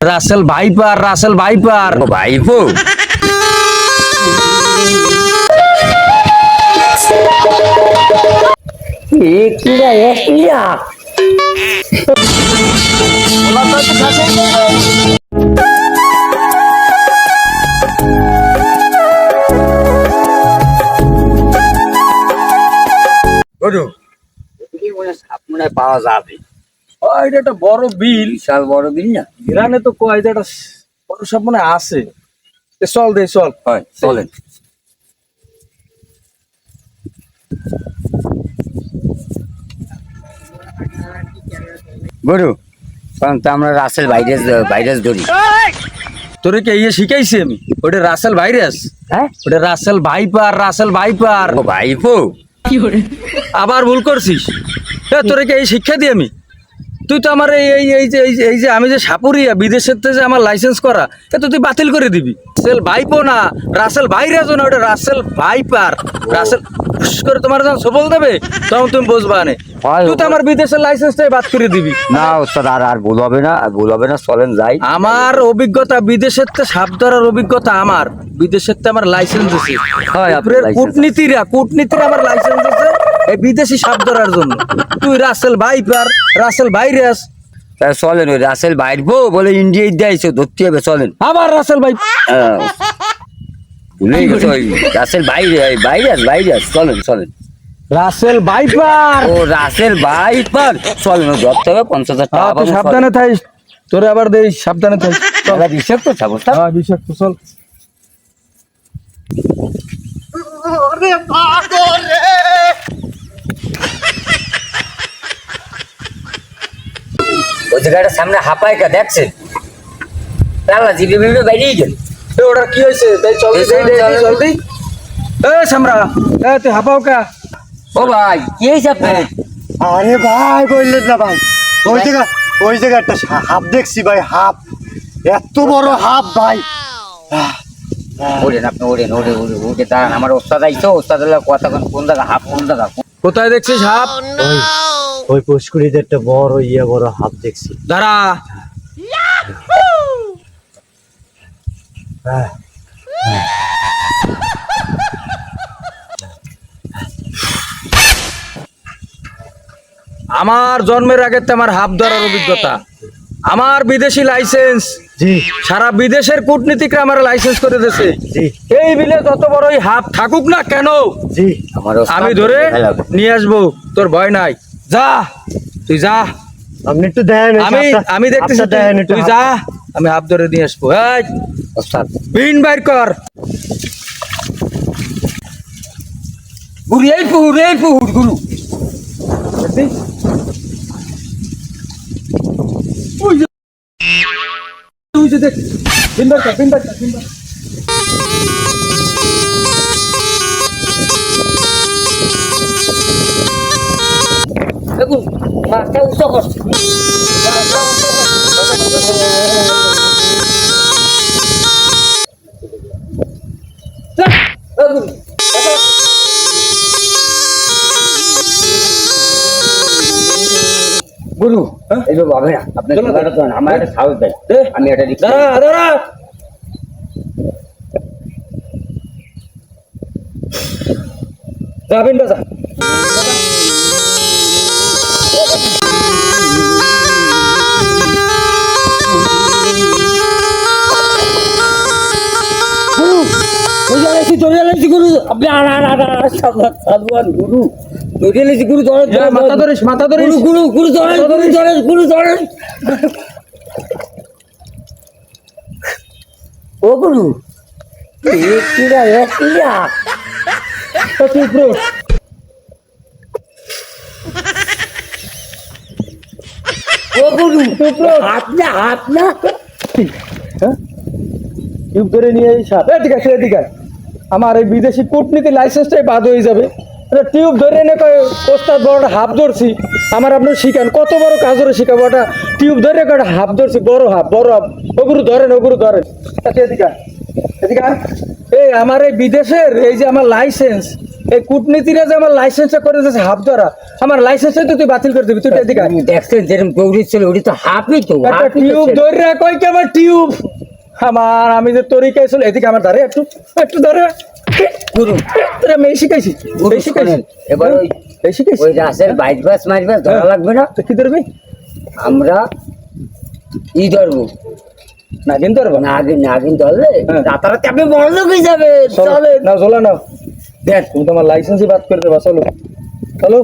Rasel viper Russell viper. ভাইপো। পাওয়া যাবে। এটা একটা বড় বিল। বিশাল বড় বিল না? ইরানে তো কয় যে একটা বড় সব মনে আছে। চল দে চল। হয় চলেন। গরু কারণ তো আমরা রাসেল ভাইরাস ভাইরাস ধরি। তোরে কে ইয়ে শিখাইছি আমি? ওটা রাসেল ভাইরাস? হ্যাঁ? ওটা রাসেল ভাইপার রাসেল ভাইপার। ও ভাইপো। আবার ভুল করছিস? এ, তোরে কে এই শিক্ষা দিই আমি? তুই তো আমার এই এই যে এই যে- আমি যে সাপুরিয়া বিদেশের যে আমার লাইসেন্স করা তো তুই বাতিল করে দিবি। রাসেল ভাইপো না রাসেল ভাইরাস না ওটা রাসেল ভাইপার রাসেল করে তোমার যখন সফল দেবে তখন তুমি বুঝবা নে। তুই তো আমার বিদেশের লাইসেন্সটাই বাদ করে দিবি। না ওস্তাদ আর আর ভুল হবে না ভুল হবে না চলেন যাই। আমার অভিজ্ঞতা বিদেশের তে সাপ ধরার অভিজ্ঞতা আমার। বিদেশের তে আমার লাইসেন্স হয়, license কূটনীতিরা কূটনীতিরা আমার লাইসেন্স আছে। এই বিদেশি সাপ ধরার জন্য। তুই রাসেল ভাই পার রাসেল ভাইরাস। তা চলেন ওই রাসেল ভাইপো বলে ইন্ডিয়ায় দেয়ছো ধরতে হবে চলেন। আবার রাসেল ভাই আহ, ভুলেই গেছো ওই রাসেল ভাই ভাইরাস ভাইরাস। চলেন চলেন। Russell viper. ও রাসেল ভাইপার। চলেন ধরতে হবে পঞ্চাশ হাজার টাকা হ্যাঁ, সাবধানে থাইস। তোরে আবার দেই সাবধানে থাইস। চলেন। দাদা বিশ্বাস তো সাবস্তা হ্যাঁ বিষাক্ত চল। ওই জায়গাটার সামনে হাঁপায় কা দেখছে তাহলে জিবি বিবি বেরিয়ে গেল। ওটার কি হয়েছে? চল। জলদি এ সামরা এ তুই হাঁপাও কা। ও ভাই কি হয়েছে আপনার? আরে ভাই বললেন না ভাই। ওই জায়গা ওই জায়গা একটা হাফ দেখছি ভাই হাফ এত বড় হাফ ভাই। ওরেন আপনি ওরেন ওরে ওরে ওরে দাঁড়ান। আমার ওস্তাদ আইছো ওস্তাদ কথা কোন কোন জায়গা হাফ কোন জায়গা? কোথায় দেখছিস হাফ ওই পুষ্কুরিতে একটা বড় ইয়ে বড় হাত দেখছি। দাঁড়া। হ্যাঁ আমার জন্মের আগে তো আমার হাফ ধরার অভিজ্ঞতা। আমার বিদেশি লাইসেন্স। জি। সারা বিদেশের কূটনীতিকরা আমার লাইসেন্স করে দিয়েছে। জি। এই বিলে যত বড়ই হাফ থাকুক না কেন জি। আমি ধরে নিয়ে আসব। তোর ভয় নাই। যা তুই যা। আপনি একটু ওই আমি আমি দেখতেছি দেন তুই- যা আমি হাফ ধরে নিয়ে আসব। এই ওস্তাদ। পিন বাইর কর। গুরু এই পুহুর এই পুহুর গুরু। তুই যে দেখ পিন বাইর কর পিন বাইর কর পিন বাইর দেখুন মাথা উঁচু করছে গুরু এগুলো হবে না আপনার আমার একটা সাহস দেয়। আমি একটা দাঁড়া দাঁড়া যা পিন বাজা আপনি আর আর আর আর সাবধান সাবধান গুরু। ধরে লেছি গুরু ধরে মাথা ধরিস মাথা ধরিস গুরু গুরু ধরে গুরু ধরে গুরু ধরে। ও গুরু কিরা ও হাত না হাত না। টিউব ধরে নিয়ে সাপ। এদিকে এদিকে। আমার এই বিদেশি কূটনীতি লাইসেন্সটাই বাদ হয়ে যাবে। টিউব ধরে এনে কয় ওস্তাদ বড় হাফ ধরছি। আমার আপনার শিখান কত বড় কাজ ধরে শিখাবো? ওটা টিউব ধরে কয়টা হাফ ধরছি বড় হাফ বড় হাফ। ওগুলো ধরেন ওগুলো ধরেন। এদিকে এদিকে এই আমার এই বিদেশের এই যে আমার লাইসেন্স এই কূটনীতিরা যে আমার লাইসেন্সটা করে দিয়েছে হাফ ধরা আমার লাইসেন্সে তো তুই বাতিল করে দিবি। তুই এদিকে। দেখছেন যেরকম দৌড়ি ছিল ওটি তো হাফই তো টিউব। ধরে রাখ ওই কি আমার টিউব? আমার আমি যে তরিকা ছিল এদিকে আমার ধরে একটু একটু ধরে গুরু তোরা মেয়ে শিখাইছি গুরু শিখাইছি এবার ওই শিখাইছি ওই বাস বাস ধরা লাগবে না? তো কি ধরবি? আমরা ই ধরবো। নাগিন ধরবা? নাগিন নাগিন ধরলে হ্যাঁ। রাতারাতি আপনি বড় লোক হয়ে যাবে। চলে। না চলো না দেখ। তুমি তোমার লাইসেন্সই বাদ করে দেবা চলো। চলো।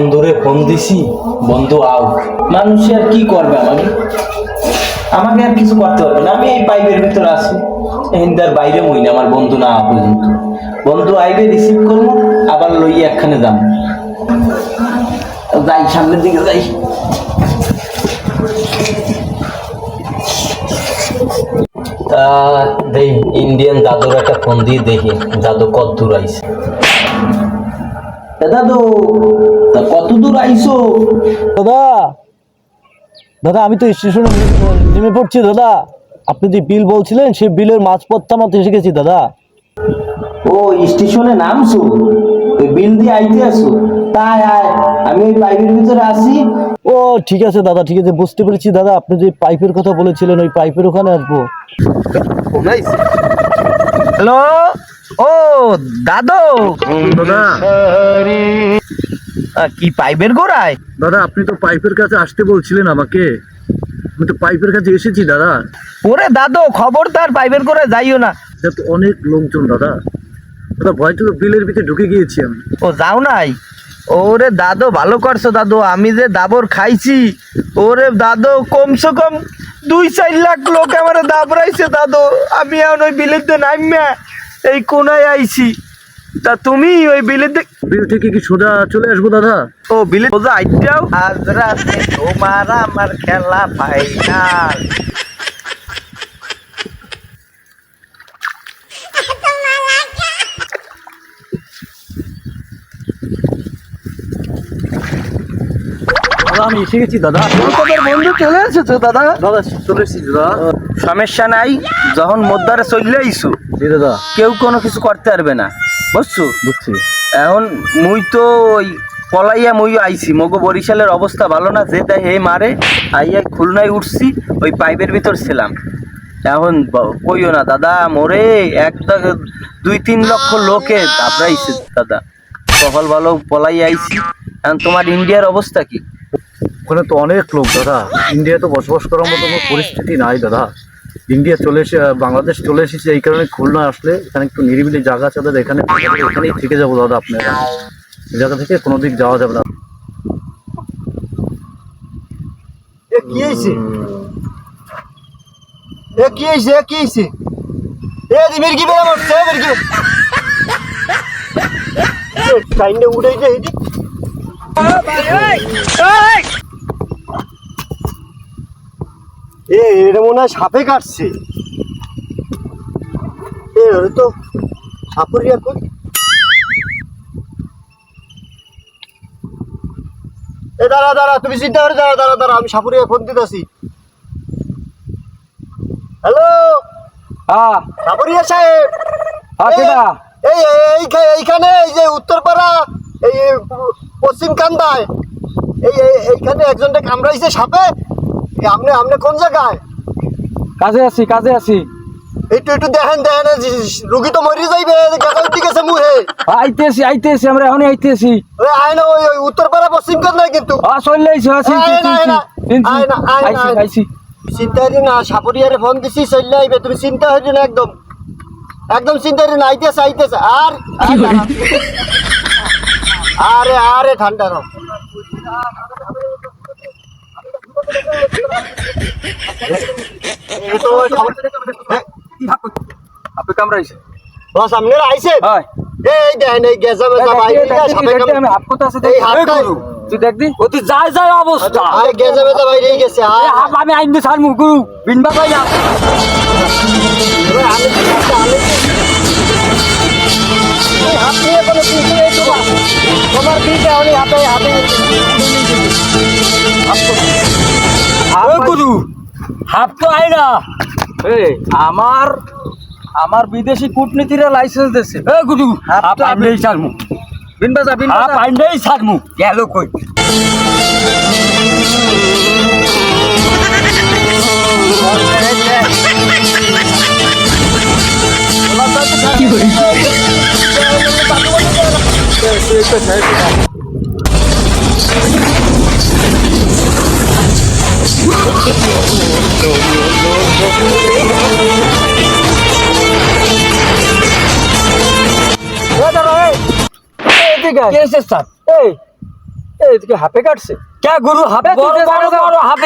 বন্ধুরে ফোন দিছি, বন্ধু আও। মানুষ আর কি করবে আমাকে? আমাকে আর কিছু করতে পারবে না। আমি এই পাইপের ভিতরে আছি। হিন্দার বাইরে মই আমার বন্ধু না পর্যন্ত। বন্ধু আইবে রিসিভ করব, আবার লই একখানে যাম। যাই, সামনের দিকে যাই। তা দেই ইন্ডিয়ান দাদুর একটা ফোন দিয়ে দেখি, দাদু কত দূর আইছে। দাদু তা কত দূর আইছো? দাদা দাদা আমি তো স্টেশনে নেমে পড়ছি দাদা। আপনি যে বিল বলছিলেন সেই বিলের মাঝপথটা মতো এসে গেছি দাদা। ও স্টেশনে নামছো? ওই বিল দিয়ে আইতে আসো তাই আয় আমি ওই পাইপের ভিতরে আসি ও ঠিক আছে দাদা ঠিক আছে বুঝতে পেরেছি দাদা। আপনি যে পাইপের কথা বলেছিলেন ওই পাইপের ওখানে আসব। হ্যালো ও দাদু। দাদা। কি পাইপের গোড়ায়? দাদা আপনি তো পাইপের কাছে আসতে বলছিলেন আমাকে। আমি তো পাইপের কাছে এসেছি দাদা। ওরে দাদু খবরদার পাইপের গোড়ায় যাইও না। এটা তো অনেক লোকজন দাদা। দাদা ভয় তো বিলের ভিতরে ঢুকে গিয়েছি আমি। ও যাও নাই? ওরে দাদু ভালো করছ দাদু। আমি যে দাবর খাইছি ওরে দাদু কমসে কম দুই চার লাখ লোক আমার দাবরাইছে দাদু। আমি এখন ওই বিলের দিয়ে নামিয়া এই কোনায় আইছি। তা তুমি ওই বিলের দিয়ে বিল থেকে কি সোজা চলে আসব দাদা? ও বিলে সোজা আইটাও আজ রাতে তোমার আমার খেলা ফাইনাল দাদা আমি এসে গেছি দাদা। তোদের বন্ধু চলে এসেছ দাদা। দাদা চলে এসেছি দাদা। সমস্যা নাই যখন মোদ্দারে চলে আইসু। জি দাদা। কেউ কোনো কিছু করতে পারবে না বুঝছ? বুঝছি। এখন মুই তো ওই পলাইয়া মুই আইছি মগো বরিশালের অবস্থা ভালো না যে তাই হে মারে আইয়া খুলনায় উঠছি ওই পাইপের ভিতর ছিলাম। এখন কইও না দাদা মোরে এক দুই তিন লক্ষ লোকে দাবড়াইছে দাদা। কপাল ভালো পলাই আইছি। এখন তোমার ইন্ডিয়ার অবস্থা কি? ওখানে তো অনেক লোক দাদা। ইন্ডিয়া তো বসবাস করার মতো কোনো পরিস্থিতি নাই দাদা। ইন্ডিয়া চলে এসে বাংলাদেশ চলে এসেছে এই কারণে খুলনা আসলে এখানে একটু নিরিবিলি জায়গা আছে দাদা এখানে এখানেই থেকে যাব দাদা আপনার। এই জায়গা থেকে কোনো দিক যাওয়া যাবে না। এ কি হয়েছে? এ কি হয়েছে? কি হয়েছে? এ মির্গি বেড়া মরছে মির্গি। কাইন্ডে যে এদিক এ এটা মনে হয় সাপে কাটছে। এ তো কই? এ দাঁড়া দাঁড়া তুমি চিন্তা করে দাঁড়া দাঁড়া দাঁড়া আমি সাপুরিয়া ফোন দিতেছি। হ্যালো হ্যাঁ সাপুরিয়া সাহেব? হ্যাঁ, এই- এইখানে এই যে উত্তরপাড়া এই পশ্চিম কান্দায় এই এই- এইখানে একজনটা কামড়াইছে সাপে? আপনি আপনি কোন জায়গায়? কাজে আছি কাজে আছি। একটু একটু দেখেন দেখেন রুগী তো মরি যাইবে গাছা উঠে গেছে মুহে। আইতেছি আইতেছি আমরা এখনই আইতেছি। ওই আয় না ওই উত্তরপাড়া পশ্চিম কান্দায় কিন্তু। হ্যাঁ চলে আইছি না, আইছি আইছি চিন্তা হইলি না সাপুরিয়ারে ফোন দিছি চলে আইবে তুমি চিন্তা হইলি না একদম। একদম চিন্তা হইলি না আইতেছে আইতেছে। আর আর আরে আরে ঠান্ডা নাও এই তো ওই খবর- হ্যাঁ, আপনি কামড়াইছে বস আপনারা আইছে হয় এই দেখেন এই গেজা মেজা বাইরে দেখি, দেখি, সাপে দেখি, কামড়- আমি হাফ কথা আছে এই দেখি। হাতটা তুই দেখ দি ও তুই যায় যায় অবস্থা আয় গেজা বেজা বাইরেই গেছে আয় এ হাফ আমি আইন সার মুখ গুরু বিনবা কই না এই হাত নিয়ে কোনো কিছু নেই তোমার তোমার দিকে আমি হাতে হাতে ও গুরু হাফ তো না এই আমার আমার বিদেশি কূটনীতিরা লাইসেন্স দিচ্ছে এ গুরু হাফ হাফ তো আমি- মুখ বিন বাজা বিন হাফ বাজা আইন নেই সার গেল কই এই দাঁড়া, কে হাফ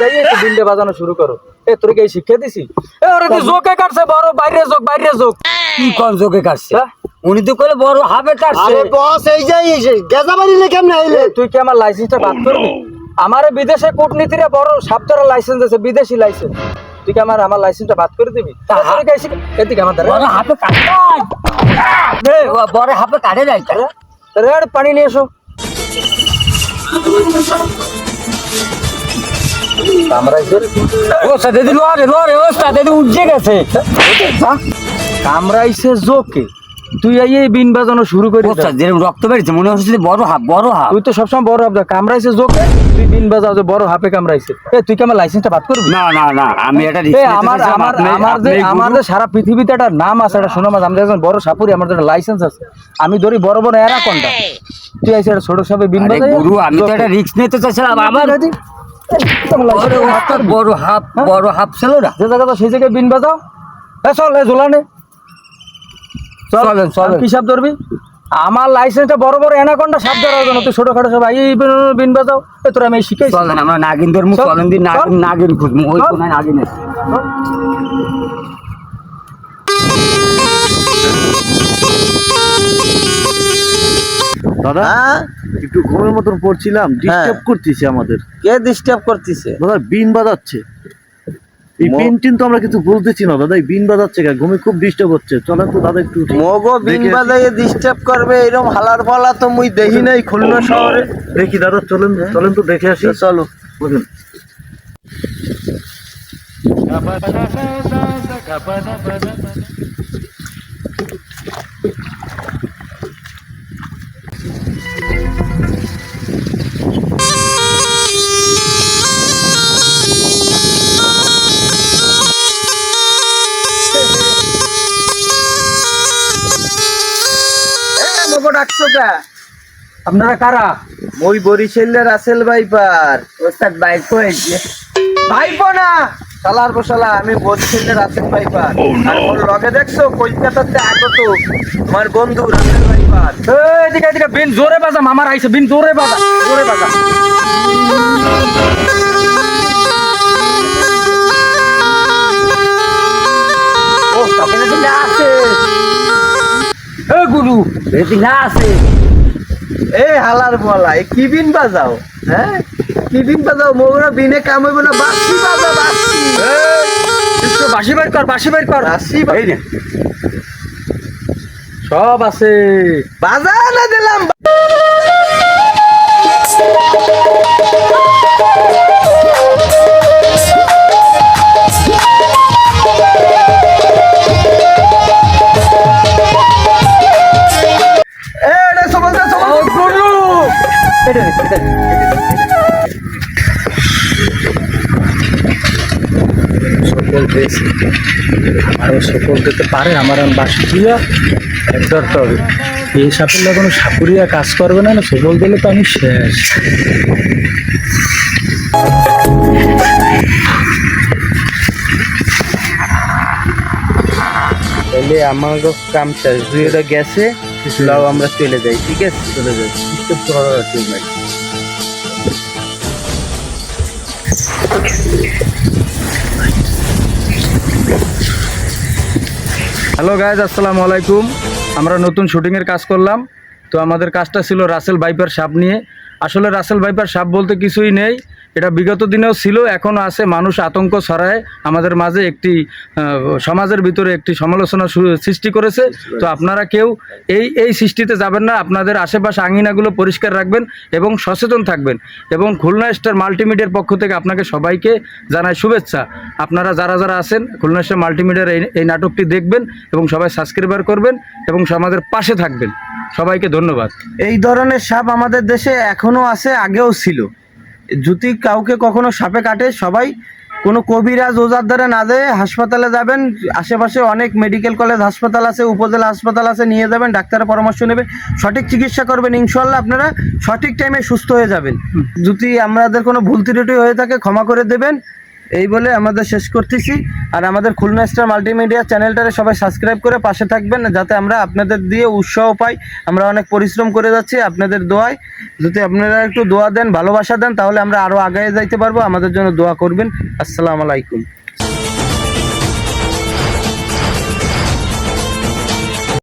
যাই বাজানো শুরু করো এ কি শিক্ষা দিছি এ তুই জোকে কাটছে বড় বাইরে যোগ বাইরে যোগ কি যোগে কাটছে হ্যাঁ? উনি তো করে বড় হাফে কাটছে আরে বস এই যে এই যে গেজা বাড়িলে কেমনে আইলে তুই কি আমার লাইসেন্সটা বাদ করবি আমারে বিদেশে কূটনীতিরা বড় সাপ্তাহ লাইসেন্স আছে বিদেশি লাইসেন্স তুই কি আমার আমার লাইসেন্সটা বাদ করে দিবি। এদিকে আমার দ্বারা বড় কাটে। বড় হাফে কাটে তাই রেড পানি নিয়ে এসো। গেছে। কামড়াইছে জোকে। তুই এই বিন বাজানো শুরু করে যেরকম রক্ত বেরিয়েছে মনে হচ্ছে বড় হাফ বড় হাফ। তুই তো সবসময় বড় হাফ কামড়াইছে জোকে তুই বিন বাজাও যে বড় হাফে কামড়াইছে। এ তুই কি আমার লাইসেন্সটা বাদ করবি? না না না আমি এটা আমার আমার আমার যে আমার যে সারা পৃথিবীতে একটা নাম আছে একটা শোনো মাছ আমাদের একজন বড় সাপুরি আমার একটা লাইসেন্স আছে। আমি ধরি বড় বড় এরা কোনটা? তুই আইসে একটা ছোট সাপে বিন বাজাই গুরু আমি তো একটা রিস্ক নিতে চাইছিলাম আমার বড় হাফ বড় হাফ ছিল না যে জায়গা সেই জায়গায় বিন বাজাও। এ চল এ ঝোলানে। চলেন, চলেন। কি সাপ ধরবি? আমার লাইসেন্সটা বড় বড় এনাকোন্ডা সাপ ধরার জন্য। তুই ছোটখাটো সব এই বিন- বাজাও। এ তোরা আমি শিখাইছি। চলেন আমরা নাগিন ধর্ম চলেন দিন নাগিন নাগিন খুঁজবো ওই। কোনায় নাগিন আছে। দাদা একটু ঘুমের মতন পড়ছিলাম ডিস্টার্ব করতেছে আমাদের। কে ডিস্টার্ব করতেছে? দাদা বিন বাজাচ্ছে। এই বিন টিন তো আমরা কিছু বুঝতেছি না দাদা এই বিন বাজাচ্ছে কে ঘুমে খুব ডিস্টার্ব হচ্ছে। চলেন তো দাদা একটু উঠি। মগো বিন বাজাইয়ে ডিস্টার্ব করবে এরকম হালার পালা তো মুই দেখি নাই খুলনা শহরে। দেখি দাদা চলেন চলেন তো দেখে আসি। চলো। বুঝলেন ডাকছো কা? আপনারা কারা? মই বরিশালের রাসেল ভাইপার। ওস্তাদ বাইক করেছে ভাইপো না শালার বসালা আমি বরিশালের রাসেল ভাইপার। আর ওর লগে দেখছ কলকাতাতে আগত আমার বন্ধু রাসেল ভাইপার। এই, এদিকে এদিকে বিন জোরে বাজা মামার আইছে বিন জোরে বাজা জোরে বাজা। ও তখন না আছে। এ গুরু বেশি না আছে। এ হালার বলা এ কি বিন বাজাও হ্যাঁ? কি বিন বাজাও মোগরা বিনে কাম হইব না বাসি বাজা বাসি। একটু বাসি বের কর বাসি বের কর। বাসি এই নে। সব আছে। বাজা না দিলাম। আরও সকল দিতে পারে আমার আমি বাসি দিয়া ধরতে হবে এই সাফল্য কোনো সাপুরিয়া কাজ করবে না না সকল দিলে তো আমি শেষ। তাহলে আমাকে কাম শেষ। দুই এটা গেছে লাও আমরা চলে যাই ঠিক আছে? চলে যাই। ডিস্টার্ব করার আছে নাই হ্যালো গাইজ আসসালামু আলাইকুম। আমরা নতুন শুটিংয়ের কাজ করলাম। তো আমাদের কাজটা ছিল রাসেল বাইপার সাপ নিয়ে। আসলে রাসেল বাইপার সাপ বলতে কিছুই নেই। এটা বিগত দিনেও ছিল এখনও আছে। মানুষ আতঙ্ক ছড়ায়। আমাদের মাঝে একটি সমাজের ভিতরে একটি সমালোচনা সৃষ্টি করেছে। তো আপনারা কেউ এই এই সৃষ্টিতে যাবেন না। আপনাদের আশেপাশে আঙিনাগুলো পরিষ্কার রাখবেন এবং সচেতন থাকবেন। এবং খুলনা স্টার মাল্টিমিডিয়ার পক্ষ থেকে আপনাকে সবাইকে জানায় শুভেচ্ছা। আপনারা যারা যারা আছেন, খুলনা স্টার মাল্টিমিডিয়ার এই এই নাটকটি দেখবেন এবং সবাই সাবস্ক্রাইবার করবেন এবং সমাজের পাশে থাকবেন। সবাইকে ধন্যবাদ। এই ধরনের সাপ আমাদের দেশে এখনও আছে, আগেও ছিল। যদি কাউকে কখনো সাপে কাটে সবাই কোনো কবিরাজ ওজার দ্বারা না দেয় হাসপাতালে যাবেন। আশেপাশে অনেক মেডিকেল কলেজ হাসপাতাল আছে উপজেলা হাসপাতাল আছে নিয়ে যাবেন ডাক্তারের পরামর্শ নেবে সঠিক চিকিৎসা করবেন ইনশাল্লাহ আপনারা সঠিক টাইমে সুস্থ হয়ে যাবেন। যদি আমাদের কোনো ভুল ত্রুটি হয়ে থাকে ক্ষমা করে দেবেন। এই বলে আমাদের শেষ করতেছি। আর আমাদের খুলনা স্টার মাল্টিমিডিয়া চ্যানেলটারে সবাই সাবস্ক্রাইব করে পাশে থাকবেন, যাতে আমরা আপনাদের দিয়ে উৎসাহ পাই। আমরা অনেক পরিশ্রম করে যাচ্ছি আপনাদের দোয়ায়। যদি আপনারা একটু দোয়া দেন, ভালোবাসা দেন, তাহলে আমরা আরও আগে যাইতে পারব। আমাদের জন্য দোয়া করবেন। আসসালামু আলাইকুম।